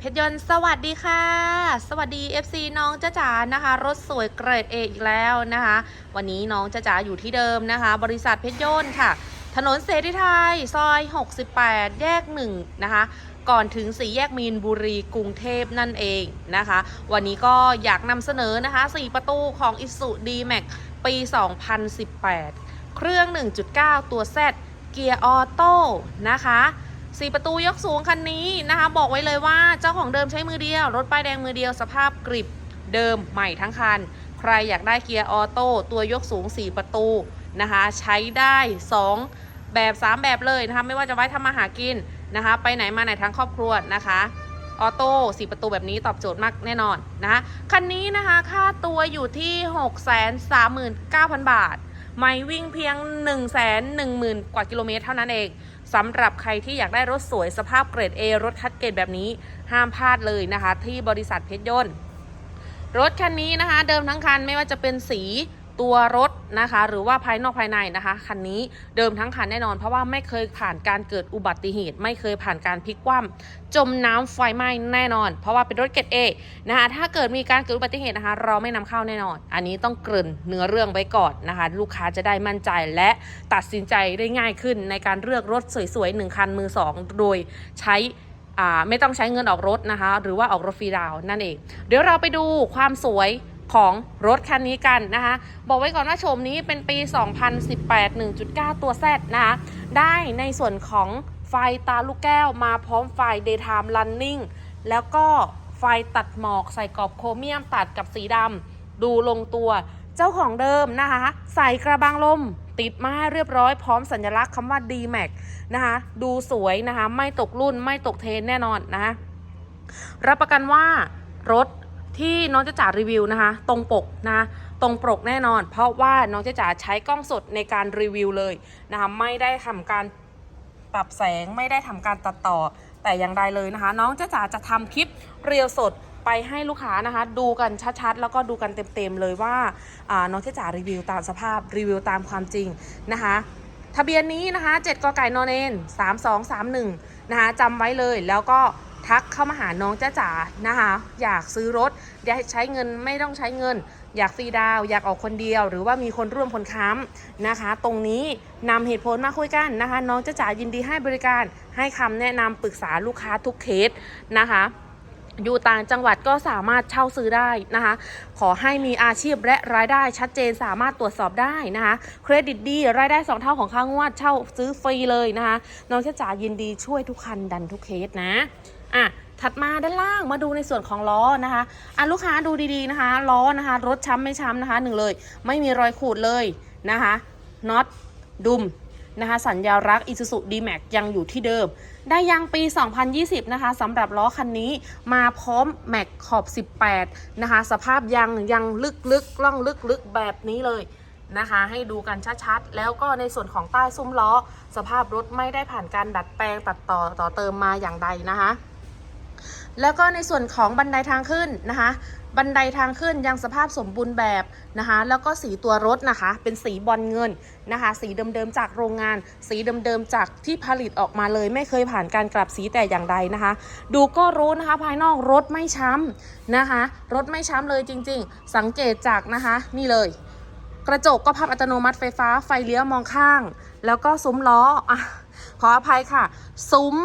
เพชรยนต์สวัสดีค่ะ สวัสดี FC น้องจ้าจ๋านะคะ รถสวยเกรดเออีกแล้วนะคะ วันนี้น้องจ้าจ๋าอยู่ที่เดิมนะคะ บริษัทเพชรยนต์ค่ะ ถนนเสรีไทยซอย 68 แยก 1 นะคะ ก่อนถึงสี่แยกมีนบุรีกรุงเทพนั่นเองนะคะ วันนี้ก็อยากนำเสนอนะคะ 4 ประตูของ i s u d m a x ปี 2018 เครื่อง 1.9 ตัว Z เกียร์ออโต้นะคะ สี่ประตูยกสูงคันนี้นะคะ บอกไว้เลยว่าเจ้าของเดิมใช้มือเดียว รถป้ายแดงมือเดียวสภาพกริบเดิมใหม่ทั้งคัน ใครอยากได้เกียร์ออโต้ตัวยกสูง 4 ประตูนะคะ ใช้ได้ 2 แบบ 3 แบบเลยนะคะ ไม่ว่าจะไว้ทำมาหากินนะคะ ไปไหนมาไหนทั้งครอบครัวนะคะออโต้4ประตูแบบนี้ตอบโจทย์มากแน่นอนนะคะคันนี้นะคะค่าตัวอยู่ที่ 639,000 บาท ไม่วิ่งเพียง 1 1 0 0 0 0 กว่ากิโลเมตรเท่านั้นเอง สำหรับใครที่อยากได้รถสวยสภาพเกรด A รถคัดเกรดแบบนี้ห้ามพลาดเลยนะคะ ที่บริษัทเพชรยนต์ รถคันนี้นะคะ เดิมทั้งคันไม่ว่าจะเป็นสี ตัวรถนะคะ หรือว่าภายนอกภายในนะคะคันนี้เดิมทั้งคันแน่นอน เพราะว่าไม่เคยผ่านการเกิดอุบัติเหตุ ไม่เคยผ่านการพลิกคว่ำจมน้ำไฟไหม้แน่นอน เพราะว่าเป็นรถเกรดเอนะคะถ้าเกิดมีการเกิดอุบัติเหตุนะคะ เราไม่นำเข้าแน่นอน อันนี้ต้องเกริ่นเนื้อเรื่องไว้ก่อนนะคะ ลูกค้าจะได้มั่นใจและตัดสินใจได้ง่ายขึ้นในการเลือกรถสวยๆหนึ่งคันมือสองโดยใช้อ่าไม่ต้องใช้เงินออกรถนะคะ หรือว่าออกรถฟรีดาวน์นั่นเอง เดี๋ยวเราไปดูความสวย ของรถคันนี้กันนะคะ บอกไว้ก่อนว่าโฉมนี้เป็นปี 2018 1.9 ตัว Z นะคะได้ในส่วนของไฟตาลูกแก้วมาพร้อมไฟ daytime running แล้วก็ไฟตัดหมอกใส่กรอบโครเมียมตัดกับสีดำดูลงตัวเจ้าของเดิมนะคะ ใส่กระบังลมติดมาให้เรียบร้อยพร้อมสัญลักษณ์คำว่า D-Max นะคะดูสวยนะคะ ไม่ตกรุ่นไม่ตกเทรนแน่นอนนะคะรับประกันว่ารถ ที่น้องจะจ๋ารีวิวนะคะ ตรงปกนะคะตรงปกแน่นอน เพราะว่าน้องจะจ๋าใช้กล้องสดในการรีวิวเลยนะคะไม่ได้ทำการปรับแสงไม่ได้ทำการตัดต่อแต่อย่างใดเลยนะคะ น้องจะจ๋าจะทำคลิปเรียวสดไปให้ลูกค้านะคะ ดูกันชัดๆ แล้วก็ดูกันเต็มๆเลยว่าน้องจะจ๋ารีวิวตามสภาพรีวิวตามความจริงนะคะทะเบียนนี้นะคะ 7กไก่นอนเนน3231 นะคะจำไว้เลยแล้วก็ ทักเข้ามาหาน้องจ้าจ๋านะคะ อยากซื้อรถอยากใช้เงินไม่ต้องใช้เงิน อยากฟรีดาว อยากออกคนเดียว หรือว่ามีคนร่วมคนค้ำนะคะ ตรงนี้นำเหตุผลมาคุยกันนะคะ น้องจ้าจ๋ายินดีให้บริการให้คำแนะนำปรึกษาลูกค้าทุกเคสนะคะอยู่ต่างจังหวัดก็สามารถเช่าซื้อได้นะคะ ขอให้มีอาชีพและรายได้ชัดเจนสามารถตรวจสอบได้นะคะ เครดิตดีรายได้ 2 เท่าของค่างวดเช่าซื้อฟรีเลยนะคะ น้องเชจ๋ายินดีช่วยทุกคันดันทุกเคสนะ อะถัดมาด้านล่างมาดูในส่วนของล้อนะคะอะลูกค้าดูดีๆนะคะล้อนะคะ รถช้ำไม่ช้ำนะคะหนึ่งเลย ไม่มีรอยขูดเลยนะคะน็อตดุมนะคะสัญญารักษ์ Isuzu D-Max ยังอยู่ที่เดิม ได้ยังปี 2020 นะคะสำหรับล้อคันนี้มาพร้อมแม็กขอบ 18 นะคะ สภาพยังยังลึกๆล่องลึกๆแบบนี้เลยนะคะ ให้ดูกันชัดๆ แล้วก็ในส่วนของใต้ซุ้มล้อ สภาพรถไม่ได้ผ่านการดัดแปลงตัดต่อต่อเติมมาอย่างใดนะคะ แล้วก็ในส่วนของบันไดทางขึ้นนะคะ บันไดทางขึ้นยังสภาพสมบูรณ์แบบนะคะ แล้วก็สีตัวรถนะคะ เป็นสีบอลเงินนะคะ สีเดิมๆจากโรงงาน สีเดิมๆจากที่ผลิตออกมาเลย ไม่เคยผ่านการกลับสีแต่อย่างใดนะคะ ดูก็รู้นะคะภายนอกรถไม่ช้ำนะคะ รถไม่ช้ำเลยจริง ๆ สังเกตจากนะคะนี่เลย กระจกก็พับอัตโนมัติไฟฟ้าไฟเลี้ยวมองข้าง แล้วก็ซุ้มล้ออะขออภัยค่ะ ซุ้ม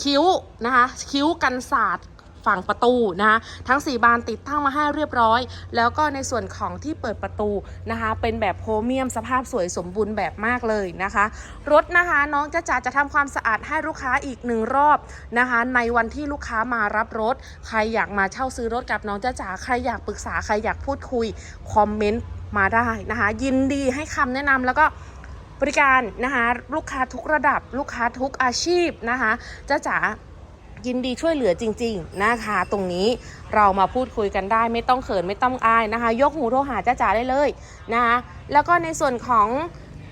คิ้วนะคะคิ้วกันศาสตร์ฝั่งประตูนะคะทั้ง 4 บานติดตั้งมาให้เรียบร้อย แล้วก็ในส่วนของที่เปิดประตูนะคะเป็นแบบโพรเมียมสภาพสวยสมบูรณ์แบบมากเลยนะคะ รถนะคะน้องจะจ๋าจะทำความสะอาดให้ลูกค้าอีกหนึ่งรอบนะคะในวันที่ลูกค้ามารับรถ ใครอยากมาเช่าซื้อรถกับน้องจ้าจ๋าใครอยากปรึกษาใครอยากพูดคุยคอมเมนต์มาได้นะคะยินดีให้คำแนะนำแล้วก็ บริการนะคะลูกค้าทุกระดับลูกค้าทุกอาชีพนะคะจ้าจ๋ายินดีช่วยเหลือจริง ๆ นะคะ ตรงนี้เรามาพูดคุยกันได้ไม่ต้องเขินไม่ต้องอายนะคะ ยกหูโทรหาจ้าจ๋าได้เลยนะคะแล้วก็ในส่วนของ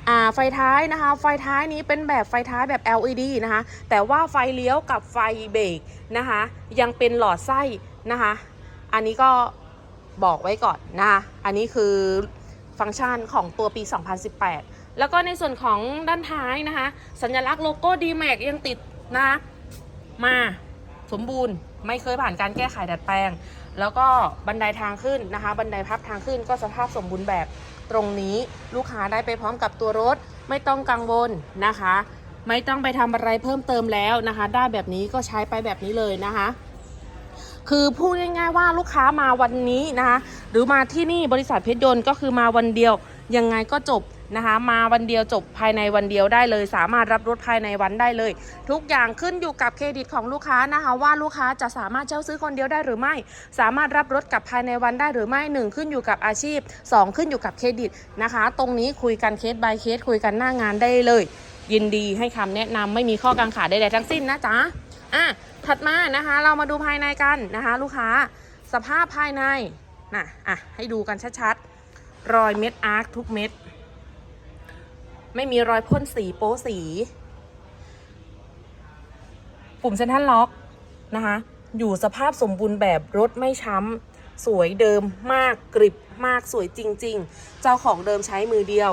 อ่าไฟท้ายนะคะ ไฟท้ายนี้เป็นแบบไฟท้ายแบบ LED นะคะ แต่ว่าไฟเลี้ยวกับไฟเบรกนะคะ ยังเป็นหลอดไส้นะคะ อันนี้ก็บอกไว้ก่อนนะคะ อันนี้คือ ฟังก์ชันของตัวปี 2018 แล้วก็ในส่วนของด้านท้ายนะคะ สัญลักษณ์โลโก้ D-Max ยังติดนะคะมาสมบูรณ์ไม่เคยผ่านการแก้ไขดัดแปลง แล้วก็บันไดทางขึ้นนะคะ บันไดพับทางขึ้นก็สภาพสมบูรณ์แบบตรงนี้ลูกค้าได้ไปพร้อมกับตัวรถ ไม่ต้องกังวลนะคะ ไม่ต้องไปทำอะไรเพิ่มเติมแล้วนะคะ ได้แบบนี้ก็ใช้ไปแบบนี้เลยนะคะ คือพูดง่าย ๆ ว่าลูกค้ามาวันนี้นะคะหรือมาที่นี่บริษัทเพชรยนต์ก็คือมาวันเดียวยังไงก็จบนะคะมาวันเดียวจบภายในวันเดียวได้เลย สามารถรับรถภายในวันได้เลย ทุกอย่างขึ้นอยู่กับเครดิตของลูกค้านะคะว่าลูกค้าจะสามารถเช่าซื้อคนเดียวได้หรือไม่ สามารถรับรถกลับภายในวันได้หรือไม่หนึ่งขึ้นอยู่กับอาชีพสองขึ้นอยู่กับเครดิตนะคะ ตรงนี้คุยกันเคส by เคสคุยกันหน้างานได้เลย ยินดีให้คำแนะนำไม่มีข้อกังขาใดๆทั้งสิ้นนะจ๊ะ อะถัดมานะคะ เรามาดูภายในกันนะคะ ลูกค้าสภาพภายในนะอะให้ดูกันชัดๆ รอยเม็ดอาร์คทุกเม็ด ไม่มีรอยพ่นสีโป๊สี ปุ่มเซนทรัลล็อกนะคะ อยู่สภาพสมบูรณ์แบบรถไม่ช้ำ สวยเดิมมากกริบมากสวยจริง ๆ เจ้าของเดิมใช้มือเดียว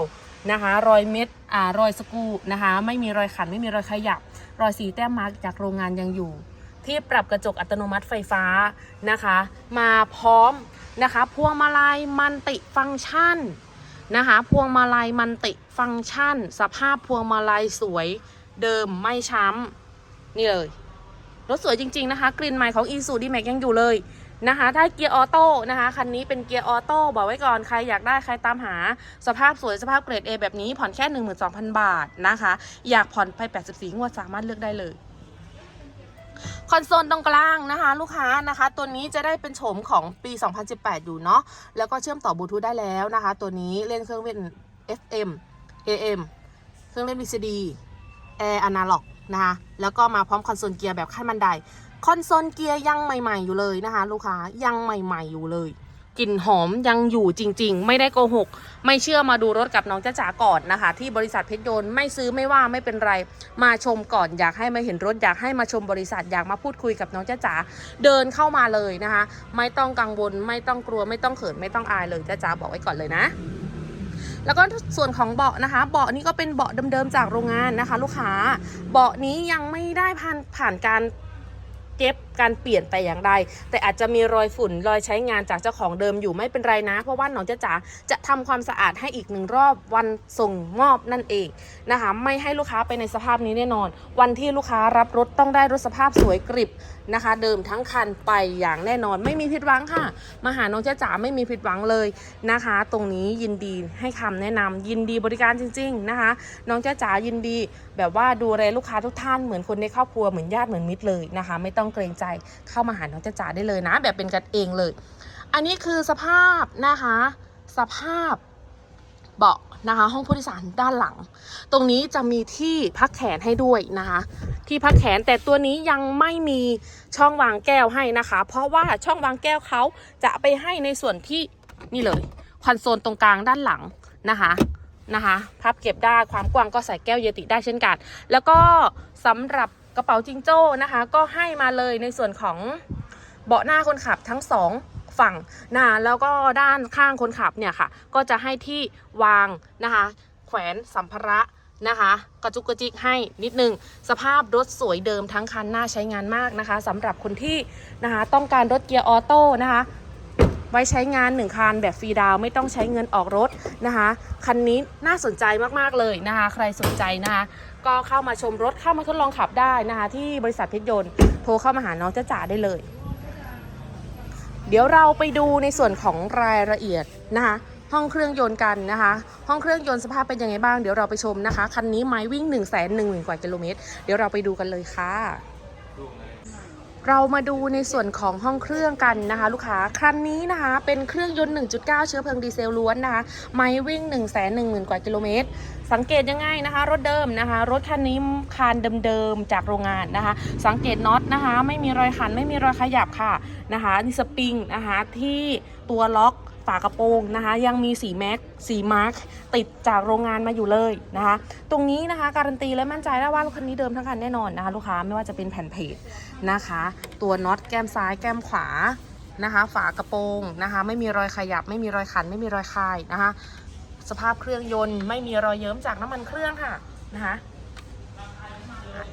นะคะ รอยเม็ดอ่ารอยสกูนะคะ ไม่มีรอยขันไม่มีรอยขยับ รอยสีแต้มมาร์กจากโรงงานยังอยู่ ที่ปรับกระจกอัตโนมัติไฟฟ้านะคะ มาพร้อมนะคะพวงมาลัยมันติฟังก์ชันนะคะพวงมาลัยมันติฟังก์ชัน สภาพพวงมาลัยสวยเดิมไม่ช้ำนี่เลยรถสวยจริง ๆ นะคะ กลิ่นใหม่ของ e s u d m a x ยังอยู่เลย นะคะถ้าเกียร์ออโต้นะคะ คันนี้เป็นเกียร์ออโต้บอกไว้ก่อนใครอยากได้ใครตามหา สภาพสวยสภาพเกรด A แบบนี้ผ่อนแค่ 12,000 บาทนะคะ อยากผ่อนไป 84 งวดสามารถเลือกได้เลยคอนโซลตรงกลางนะคะลูกค้านะคะ ตัวนี้จะได้เป็นโฉมของปี 2018 อยู่เนาะแล้วก็เชื่อมต่อบลูทูธได้แล้วนะคะ ตัวนี้เล่นเครื่องเล่น FM AM เครื่องเล่น VCD แอร์อนาล็อกนะคะแล้วก็มาพร้อมคอนโซลเกียร์แบบขั้นบันได คอนโซลเกียร์ยังใหม่ ๆ อยู่เลยนะคะ ลูกค้ายังใหม่ ๆ อยู่เลยกลิ่นหอมยังอยู่จริง ๆ ไม่ได้โกหก ไม่เชื่อมาดูรถกับน้องจ้าจ๋าก่อนนะคะ ที่บริษัทเพชรยนต์ไม่ซื้อไม่ว่าไม่เป็นไร มาชมก่อนอยากให้มาเห็นรถอยากให้มาชมบริษัทอยากมาพูดคุยกับน้องจ้าจ๋าเดินเข้ามาเลยนะคะ ไม่ต้องกังวลไม่ต้องกลัวไม่ต้องเขินไม่ต้องอายเลยจ้าจ๋าบอกไว้ก่อนเลยนะแล้วก็ส่วนของเบาะนะคะ เบาะนี้ก็เป็นเบาะเดิมๆจากโรงงานนะคะ ลูกค้า เบาะนี้ยังไม่ได้ผ่านผ่านการ เก็บ การเปลี่ยนแต่อย่างใดแต่อาจจะมีรอยฝุ่นรอยใช้งานจากเจ้าของเดิมอยู่ไม่เป็นไรนะ เพราะว่าน้องจ๊ะจ๋าจะทำความสะอาดให้อีกหนึ่งรอบวันส่งมอบนั่นเองนะคะไม่ให้ลูกค้าไปในสภาพนี้แน่นอน วันที่ลูกค้ารับรถต้องได้รถสภาพสวยกริบนะคะ เดิมทั้งคันไปอย่างแน่นอน ไม่มีผิดหวังค่ะมาหาน้องจ๊ะจ๋าไม่มีผิดหวังเลยนะคะ ตรงนี้ยินดีให้คำแนะนำยินดีบริการจริง ๆนะคะ น้องจ๊ะจ๋ายินดี แบบว่าดูแลลูกค้าทุกท่านเหมือนคนในครอบครัวเหมือนญาติเหมือนมิตรเลยนะคะ ไม่ต้องเกรงใจเข้ามาหาน้องจ๊ะจ๋าได้เลยนะ แบบเป็นกันเองเลย อันนี้คือสภาพนะคะ สภาพเบาะนะคะ ห้องผู้โดยสารด้านหลัง ตรงนี้จะมีที่พักแขนให้ด้วยนะคะ ที่พักแขนแต่ตัวนี้ยังไม่มีช่องวางแก้วให้นะคะ เพราะว่าช่องวางแก้วเขาจะไปให้ในส่วนที่นี่เลยคอนโซลตรงกลางด้านหลังนะคะนะคะ พับเก็บได้ความกว้างก็ใส่แก้วเยติได้เช่นกัน แล้วก็สำหรับ กระเป๋าจิงโจ้นะคะ ก็ให้มาเลยในส่วนของเบาะหน้าคนขับทั้งสองฝั่งนะแล้วก็ด้านข้างคนขับเนี่ยค่ะ ก็จะให้ที่วางนะคะ แขวนสัมภาระนะคะ กระจุกกระจิกให้นิดนึง สภาพรถสวยเดิมทั้งคันน่าใช้งานมากนะคะสำหรับคนที่นะคะต้องการรถเกียร์ออโต้นะคะไว้ใช้งาน 1 คันแบบฟรีดาวไม่ต้องใช้เงินออกรถนะคะ คันนี้น่าสนใจมาก ๆ เลยนะคะ ใครสนใจนะคะ ก็เข้ามาชมรถเข้ามาทดลองขับได้นะคะ ที่บริษัทเพชรยนต์โทรเข้ามาหาน้องจ้าจ๋าได้เลย เดี๋ยวเราไปดูในส่วนของรายละเอียดนะคะห้องเครื่องยนต์กันนะคะ ห้องเครื่องยนต์สภาพเป็นยังไงบ้างเดี๋ยวเราไปชมนะคะคันนี้ไม้วิ่ง1 1 0 0 0 0กว่ากิโลเมตรเดี๋ยวเราไปดูกันเลยค่ะเรามาดูในส่วนของห้องเครื่องกันนะคะ ลูกค้าคันนี้นะคะ เป็นเครื่องยนต์ 1.9 เชื้อเพลิงดีเซลล้วนนะคะ ไม้วิ่ง 1 1 0 0 0 0 กว่ากิโลเมตร สังเกตยังไงนะคะ รถเดิมนะคะ รถคันนี้คานเดิมๆจากโรงงานนะคะ สังเกตน็อตนะคะ ไม่มีรอยขันไม่มีรอยขยับค่ะนะคะนี่สปริงนะคะที่ตัวล็อกฝากระโปรงนะคะ ยังมีสีแม็กสีมาร์กติดจากโรงงานมาอยู่เลยนะคะ ตรงนี้นะคะ การันตีและมั่นใจได้ว่ารถคันนี้เดิมทั้งคันแน่นอนนะคะ ลูกค้าไม่ว่าจะเป็นแผ่นเพจนะคะ ตัวน็อตแก้มซ้ายแก้มขวานะคะ ฝากระโปรงนะคะ ไม่มีรอยขยับ ไม่มีรอยขันไม่มีรอยคายนะคะ สภาพเครื่องยนต์ไม่มีรอยเยิ้มจากน้ำมันเครื่องค่ะนะคะ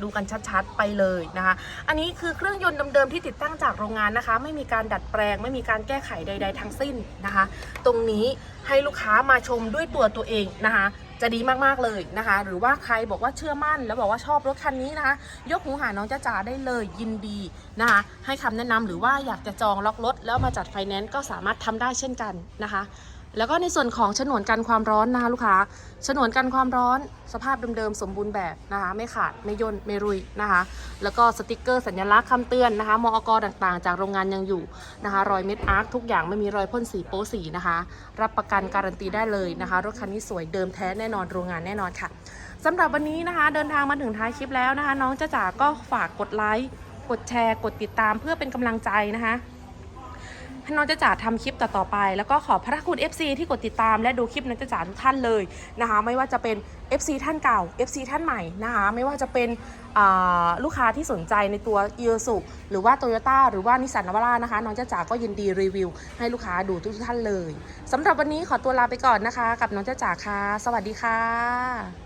ดูกันชัดๆไปเลยนะคะ อันนี้คือเครื่องยนต์เดิมๆที่ติดตั้งจากโรงงานนะคะ ไม่มีการดัดแปลง ไม่มีการแก้ไขใด ๆ ทั้งสิ้นนะคะ ตรงนี้ให้ลูกค้ามาชมด้วยตัวตัวเองนะคะ จะดีมากๆเลยนะคะ หรือว่าใครบอกว่าเชื่อมั่น แล้วบอกว่าชอบรถคันนี้นะคะ ยกหูหาน้องจ้าจ๋าได้เลยยินดีนะคะ ให้คำแนะนำหรือว่าอยากจะจองล็อกรถแล้วมาจัดไฟแนนซ์ก็สามารถทำได้เช่นกันนะคะ แล้วก็ในส่วนของฉนวนกันความร้อนนะคะลูกค้าฉนวนกันความร้อนสภาพเดิมๆสมบูรณ์แบบนะคะไม่ขาดไม่ย่นไม่รุยนะคะแล้วก็สติกเกอร์สัญลักษณ์คำเตือนนะคะมอกต่างๆ จากโรงงานยังอยู่นะคะรอยเม็ดอาร์คทุกอย่างไม่มีรอยพ่นสีโป๊สีนะคะรับประกันการันตีได้เลยนะคะรถคันนี้สวยเดิมแท้แน่นอนโรงงานแน่นอนค่ะสำหรับวันนี้นะคะเดินทางมาถึงท้ายคลิปแล้วนะคะ น้องจ้าจ๋าก็ฝากกดไลค์กดแชร์ กดติดตามเพื่อเป็นกำลังใจนะคะ ให้น้องจะจ๋าทำคลิปต่อๆไป แล้วก็ขอพระคุณ FC ที่กดติดตามและดูคลิปน้องจะจ๋าทุกท่านเลยนะคะ ไม่ว่าจะเป็น FC ท่านเก่า FC ท่านใหม่นะคะ ไม่ว่าจะเป็นลูกค้าที่สนใจในตัว i อ s u หรือว่า Toyota หรือว่านิสสันนวาร่านะคะ น้องจะจ๋าก็ยินดีรีวิว ให้ลูกค้าดูทุกท่านเลยสำหรับวันนี้ขอตัวลาไปก่อนนะคะ กับน้องจะจ๋าค่ะ สวัสดีค่ะ